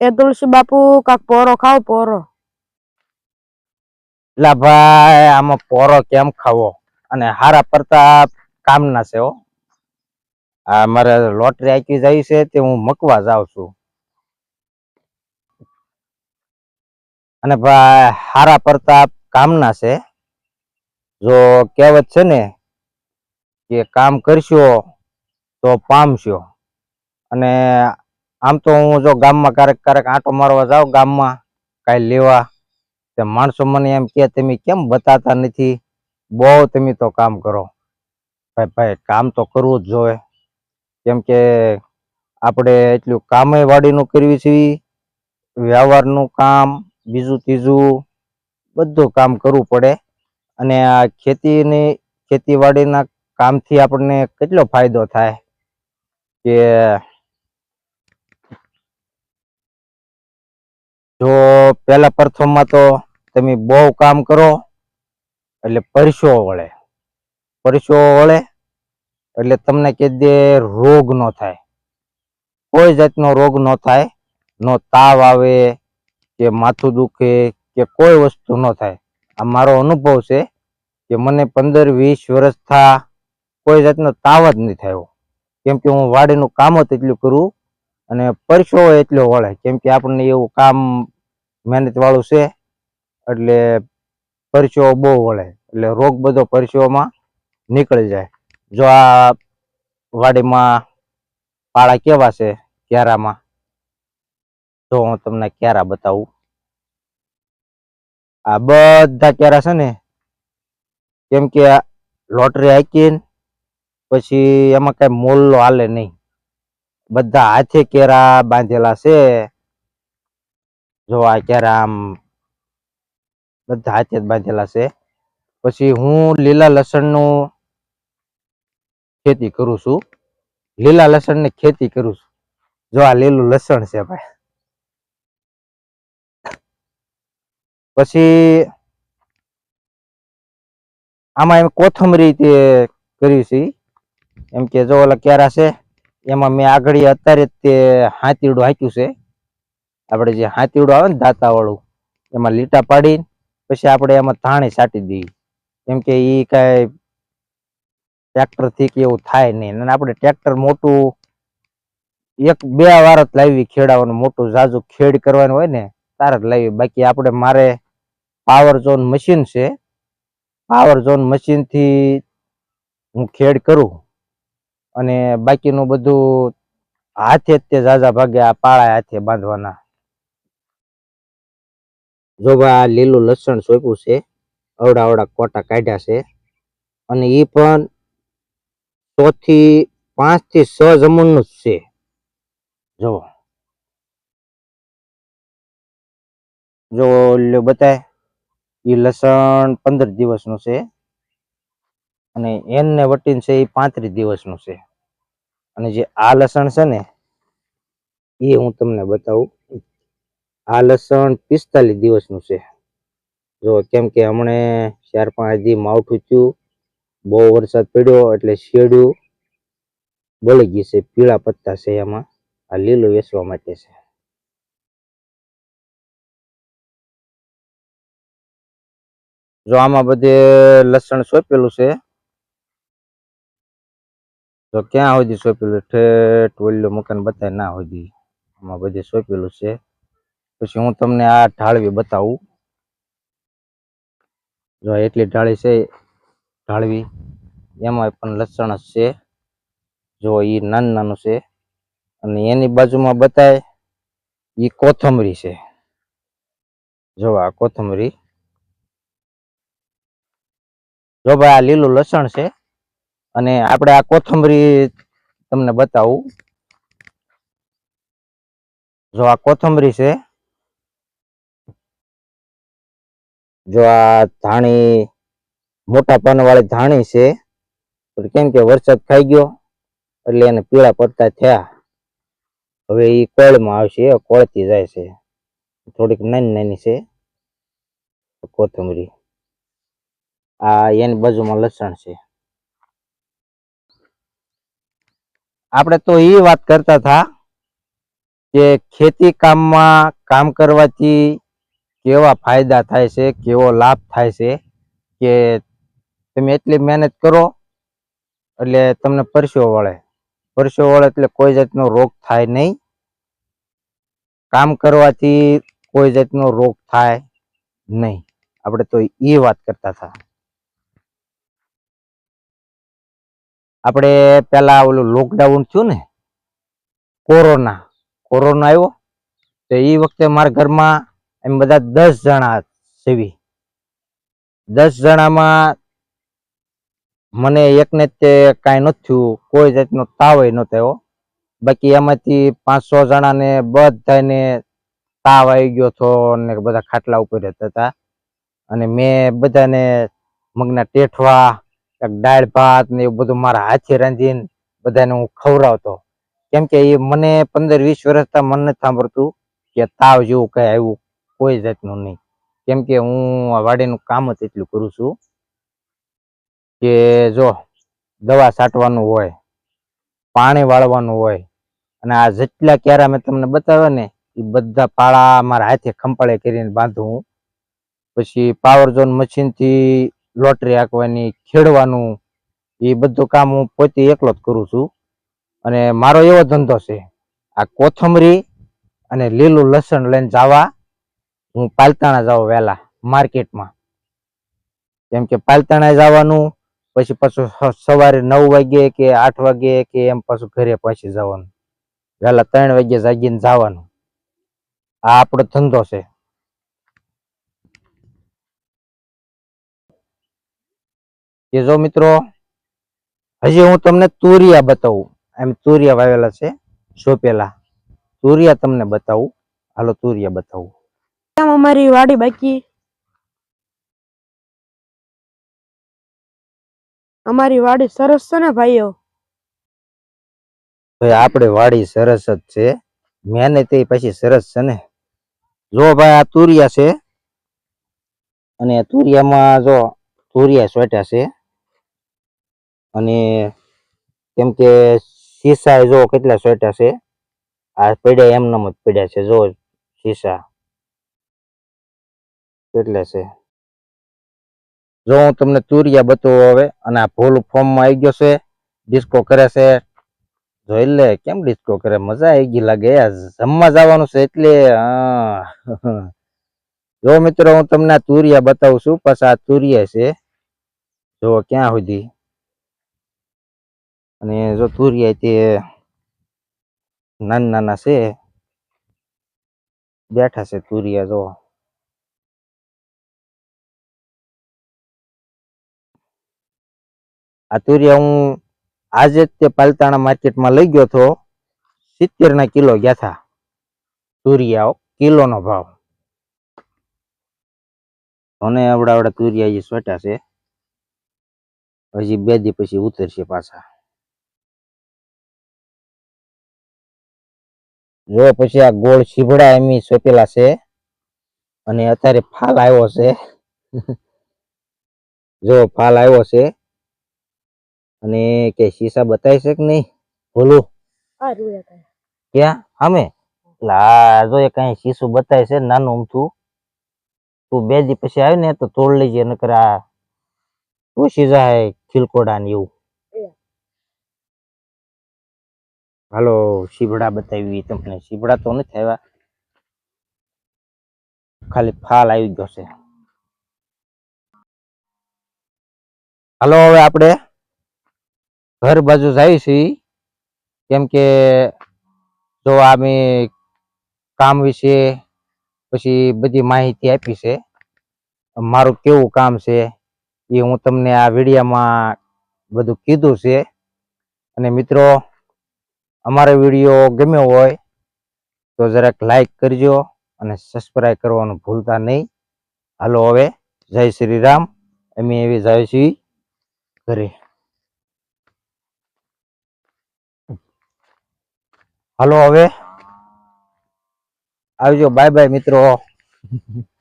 એ તુલસી બાપુ કાક પોરો ખાવ, પોરો. એટલે ભાઈ, આમાં પોરો કેમ ખાવો? અને હારા પ્રતાપ કામના છે હો. આ મારે લોટરી આકી જાય છે તે હું મકવા જાઉં છું. અને ભાઈ, હારા પ્રતાપ કામના છે. જો કહેવત છે ને કે કામ કરશો તો પામશો. અને આમ તો હું જો ગામમાં ક્યારેક ક્યારેક આંટો મારવા જાઉં ગામમાં, કાંઈ લેવા, તે માણસો મને એમ કે, તમે કેમ બતાતા નથી? બહુ તમે તો કામ કરો. ભાઈ ભાઈ, કામ તો કરવું જ જોઈએ. કેમ કે આપણે એટલું કામે વાડીનું કરવી છે, વ્યવહારનું કામ, બીજું ત્રીજું, બધું કામ કરવું પડે. અને આ ખેતીની, ખેતીવાડીના કામથી આપણને કેટલો ફાયદો થાય? કે જો પહેલા પ્રથમમાં તો તમે બહુ કામ કરો, એટલે પરસો વળે. પરસો વળે એટલે તમને કે દે રોગ ન થાય. કોઈ જાતનો રોગ ન થાય, નો તાવ આવે, કે માથું દુખે, કે કોઈ વસ્તુ ન થાય. આ મારો અનુભવ છે કે મને પંદર વીસ વર્ષ થા કોઈ જાતનો તાવ જ નહીં થયો. કેમ કે હું વાડીનું કામ જ એટલું કરું અને પરસો એટલો વળે. કેમ કે આપણને એવું કામ મહેનત વાળું છે, એટલે પરસેવો બહુ વળે, એટલે રોગ બધો પરસેવામાં નીકળી જાય. જો આ વાડીમાં પાળા કેવા છે ક્યારામાં? જો હું તમને ક્યારા બતાવું. આ બધા ક્યારા છે ને, કેમ કે લોટરી હાકીને પછી એમાં કઈ મોલ્લો હાલે નહીં. બધા હાથે કેરા બાંધેલા છે જો આ કેરા આમ બધા હાથે બાંધેલા છે. પછી હું લીલા લસણનું ખેતી કરું છું. લીલા લસણની ખેતી કરું છું. જો આ લીલું લસણ છે ભાઈ. પછી આમાં એમ કોથમરી તે કર્યું છે. એમ કે જો ઓલા કેરા છે, એમાં મેં આગળ અત્યારે તે હાથીડું હાંક્યું છે. આપણે જે હાથીડું આવે ને દાતા વાળું એમાં લીટા પાડી પછી આપણે એમાં ધાણી છાંટી દઈએ. કેમ કે એ કાંઈ ટ્રેક્ટરથી કે એવું થાય નહીં. અને આપણે ટ્રેક્ટર મોટું, એક બે વાર જ લાવી ખેડાવાનું, મોટું ઝાઝું ખેડ કરવાનું હોય ને, તારે જ લાવી. બાકી આપણે મારે પાવર ઝોન મશીન છે. પાવર ઝોન મશીનથી હું ખેડ કરું. અને બાકીનું બધું હાથે જ તે ઝાઝા ભાગે આ પાળા હાથે બાંધવાના. જો આ લીલું લસણ સોંપ્યું છે અવડા અવડા કોટા કાઢ્યા છે અને એ પણ સો થી પાંચથી છ જમણનું જ છે. જો. જો બતાય એ લસણ પંદર દિવસનું છે અને એનને વટીને છે એ પાંત્રીસ દિવસનું છે. અને જે આ લસણ છે ને એ હું તમને બતાવું આ લસણ પિસ્તાલીસ દિવસનું છે. જો કેમ કે હમણે ચાર પાંચ દી માવઠું થયું, બહુ વરસાદ પડ્યો એટલે શેડ્યું બળી ગઈ છે, પીળા પત્તા છે એમાં. આ લીલું વેચવા માટે છે. જો આમાં બધે લસણ સોંપેલું છે, તો ક્યાં સુધી સોંપેલું? ઠેઠ ઓલ્યો મકાન બતાય ના સુધી. આમાં બધે સોંપેલું છે. પછી હું તમને આ ઢાળવી બતાવું. જો એટલી ઢાળી છે, ઢાળવી એમાં પણ લસણ છે. જો એ નાનું નાનું છે, અને એની બાજુમાં બતાય એ કોથમરી છે. જો આ કોથમરી. જો ભાઈ આ લીલું લસણ છે, અને આપણે આ કોથમરી તમને બતાવું. જો આ કોથમરી છે જો આ ધાણી, મોટા પાન વાળી ધાણી છે કેમ કે વરસાદ ખાઈ ગયો, એટલે એને પીળા પડતા થયા. હવે એ કોળમાં આવશે કોળતી જાય છે. થોડીક નાની નાની છે, કોથમરી. આ એની બાજુમાં લસણ છે. આપણે તો એ વાત કરતા હતા કે ખેતી કામમાં કામ કરવાથી કેવા ફાયદા થાય છે, કેવો લાભ થાય છે, કે તમે એટલી મહેનત કરો એટલે તમને પરસો વળે. પરસો વળે એટલે કોઈ જાતનો રોગ થાય નહીં. કામ કરવાથી કોઈ જાતનો રોગ થાય નહીં. આપણે તો એ વાત કરતા હતા. આપણે પેલા ઓલું લોકડાઉન થયું ને, કોરોના. કોરોના આવ્યો, તો એ વખતે મારા ઘરમાં એમ બધા દસ જણા સેવી. દસ જણામાં મને એકને તે કાંઈ નથી થયું કોઈ જાતનો તાવ ન થયો બાકી એમાંથી પાંચસો જણાને બધાને તાવ આવી ગયો હતો ને બધા ખાટલા ઉપર રહેતા હતા. અને મેં બધાને મગના ટેઠવા દાળ ભાત ને એવું બધું મારા હાથે રાંધીને બધાને હું ખવડાવતો. કેમ કે એ મને પંદર વીસ વર્ષથી મને નથી સાંભળતું કે તાવ જેવું કઈ આવ્યું. કોઈ જાતનું નહીં. કેમ કે હું આ વાડીનું કામ જ એટલું કરું છું કે જો દવા છાંટવાનું હોય, પાણી વાળવાનું હોય, અને આ જેટલા ક્યારા મેં તમને બતાવ્યા ને, એ બધા પાળા મારા હાથે ખંપાળે કરીને બાંધું પછી પાવર ઝોન મશીનથી લોટરી આંકવાની ખેડવાનું, એ બધું કામ હું પોતે એકલો જ કરું છું. અને મારો એવો ધંધો છે, આ કોથમરી અને લીલું લસણ લઈને જવા હું પાલતાણા જાઉં વહેલા માર્કેટમાં. કેમ કે પાલતાણા જવાનું, પછી પાછું સવારે નવ વાગે કે આઠ વાગે કે એમ પાછું ઘરે પહોંચી જવાનું. વહેલા ત્રણ વાગે જાગીને જવાનું. આ આપણો ધંધો છે. કે જો મિત્રો, હજી હું તમને તુરિયા બતાવું. એમ તુરિયા વાવેલા છે, સોપેલા. તુરિયા તમને બતાવું. હાલો તુરિયા બતાવું. કેમ અમારી વાડી બાકી. અમારી વાડી સરસ છે ને ભાઈઓ? ભાઈ આપણે વાડી સરસ જ છે. મહેનત પછી સરસ છે ને? જો ભાઈ આ તુરિયા છે, અને તુરિયામાં જો તુરિયા સોટ્યા છે, અને કેમ કે શીશા જો કેટલા સોટ્યા છે, આ પડ્યા એમનામ જ પડ્યા છે, જો શીશા કેટલા છે. જો હું તમને તુરિયા બતાવું હવે, અને આ ફૂલ ફોર્મમાં આવી ગયો છે ડિસ્કો કરે છે. જોઈ લે, કેમ ડિસ્કો કરે? મજા આવી ગઈ લાગે. જમવા જવાનું છે એટલે. જો મિત્રો, હું તમને આ તુરિયા બતાવું છું. પછી આ તુરિયા છે. જો ક્યાં સુધી? અને જો તુરિયા તે નાના નાના છે. બેઠા છે તુરિયા, જો. આ તુરિયા હું આજે જ તે પાલતાણા માર્કેટમાં લઈ ગયો હતો. સિત્તેર ના કિલો ગયા હતા તુરિયાઓ કિલોનો ભાવ. અને આવડા આવડા તુરિયા જે સ્વેટા છે. હજી બે દી પછી ઉતરશે પાછા. જો પછી આ ગોળ શીભડા એમી સોપેલા છે. અને અત્યારે ફાલ આવ્યો છે. જો ફાલ આવ્યો છે. અને કે શીશા બતાવી છે કે નહીં? બોલું. ક્યાં? અમે લાજો એ કઈ શીશું બતાવી છે નાનું અમથું. તું બે દી પછી આવી ને તો તોડ લેજે નકર આ શું શીશા હે ખીલકોડા ને એવું. હાલો શીભડા બતાવી તમને. શીભડા તો નથી આવ્યા. ખાલી ફાલ આવી ગયો છે. હાલો હવે આપણે ઘર બાજુ જાય છે, કેમ કે જો અમે કામ વિશે પછી બધી માહિતી આપી છે, મારું કેવું કામ છે એ હું તમને આ વિડીયામાં બધું કીધું છે. અને મિત્રો, અમારો વીડિયો ગમ્યો હોય તો જરાક લાઈક કરજો અને સબસ્ક્રાઈબ કરવાનું ભૂલતા નહીં. હાલો, હવે જય શ્રી રામ. અમે એવી જાય છીએ ઘરે. હાલો હવે. આવજો બાય બાય મિત્રો.